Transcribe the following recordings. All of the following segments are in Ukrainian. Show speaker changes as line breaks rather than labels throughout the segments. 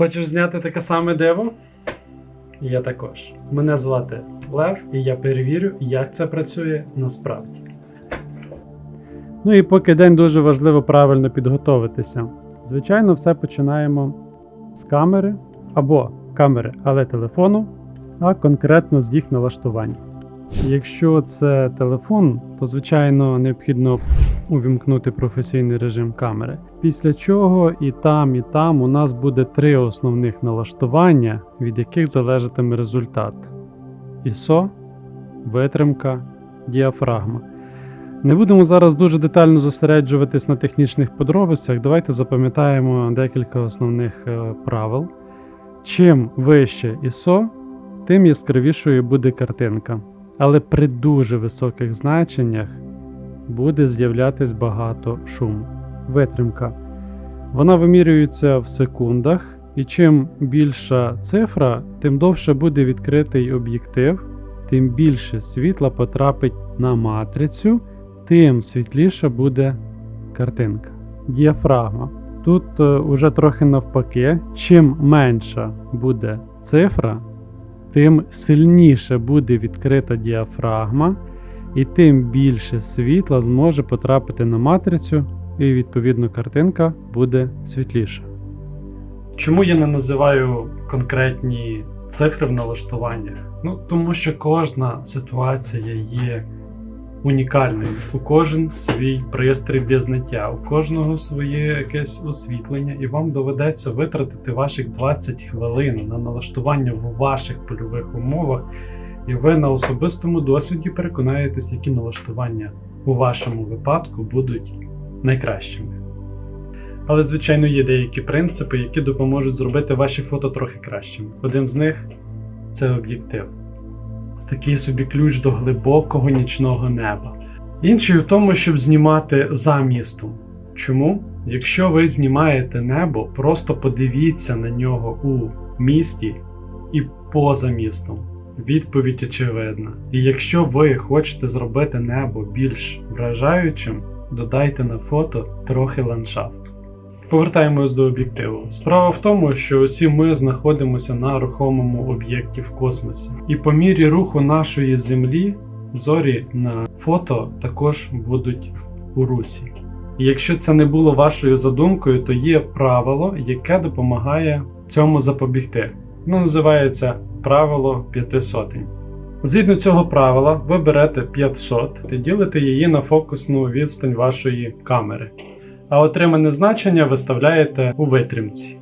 Хочеш зняти таке саме диво? Я також. Мене звати Лев, і я перевірю, як це працює насправді. Ну і поки день дуже важливо правильно підготовитися. Звичайно, все починаємо з камери або камери, але телефону, а конкретно з їх налаштування. Якщо це телефон, то звичайно необхідно увімкнути професійний режим камери. Після чого і там, і там у нас буде три основних налаштування, від яких залежатиме результат: ISO, витримка, діафрагма. Не будемо зараз дуже детально зосереджуватись на технічних подробицях. Давайте запам'ятаємо декілька основних е, правил. Чим вище ISO, тим яскравішою буде картинка. Але при дуже високих значеннях буде з'являтись багато шуму. Витримка. Вона вимірюється в секундах, і чим більша цифра, тим довше буде відкритий об'єктив, тим більше світла потрапить на матрицю, тим світліша буде картинка. Діафрагма. Тут е, уже трохи навпаки, чим менша буде цифра, тим сильніше буде відкрита діафрагма, і тим більше світла зможе потрапити на матрицю, і відповідно картинка буде світліша. Чому я не називаю конкретні цифри в налаштуваннях? Ну, тому що кожна ситуація є унікальною. У кожен свій пристрій для зняття, у кожного своє якесь освітлення, і вам доведеться витратити ваших 20 хвилин на налаштування в ваших польових умовах, і ви на особистому досвіді переконаєтесь, які налаштування у вашому випадку будуть найкращими. Але, звичайно, є деякі принципи, які допоможуть зробити ваші фото трохи кращими. Один з них це об'єктив такий собі ключ до глибокого нічного неба. Інший у тому, щоб знімати за містом. Чому? Якщо ви знімаєте небо, просто подивіться на нього у місті і поза містом. Відповідь очевидна. І якщо ви хочете зробити небо більш вражаючим, додайте на фото трохи ландшафту. Повертаємось до об'єктиву. Справа в тому, що усі ми знаходимося на рухомому об'єкті в космосі, і по мірі руху нашої Землі зорі на фото також будуть у русі. І якщо це не було вашою задумкою, то є правило, яке допомагає цьому запобігти. Воно називається правило п'яти сотень. Згідно цього правила, ви берете 500 і ділите її на фокусну відстань вашої камери а отримане значення виставляєте у витримці.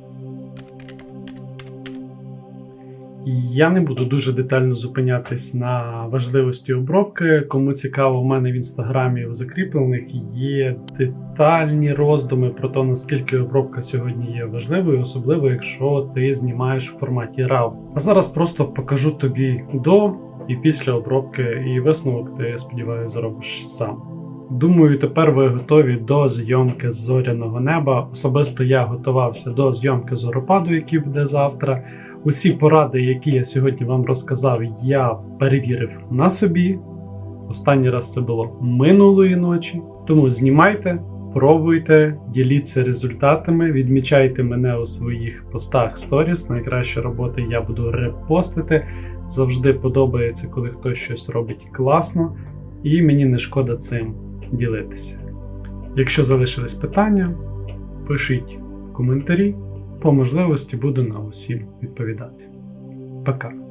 Я не буду дуже детально зупинятись на важливості обробки. Кому цікаво, у мене в інстаграмі в закріплених є детальні роздуми про те, наскільки обробка сьогодні є важливою, особливо якщо ти знімаєш в форматі RAW. А зараз просто покажу тобі до і після обробки, і висновок ти сподіваюся зробиш сам. Думаю, тепер ви готові до зйомки зоряного неба. Особисто я готувався до зйомки зоропаду, який буде завтра. Усі поради, які я сьогодні вам розказав, я перевірив на собі. Останній раз це було минулої ночі. Тому знімайте, пробуйте, діліться результатами, відмічайте мене у своїх постах сторіс. Найкращі роботи я буду репостити. Завжди подобається, коли хтось щось робить класно, і мені не шкода цим ділитися. Якщо залишились питання, пишіть коментарі. По можливості буду на усі відповідати. Пока!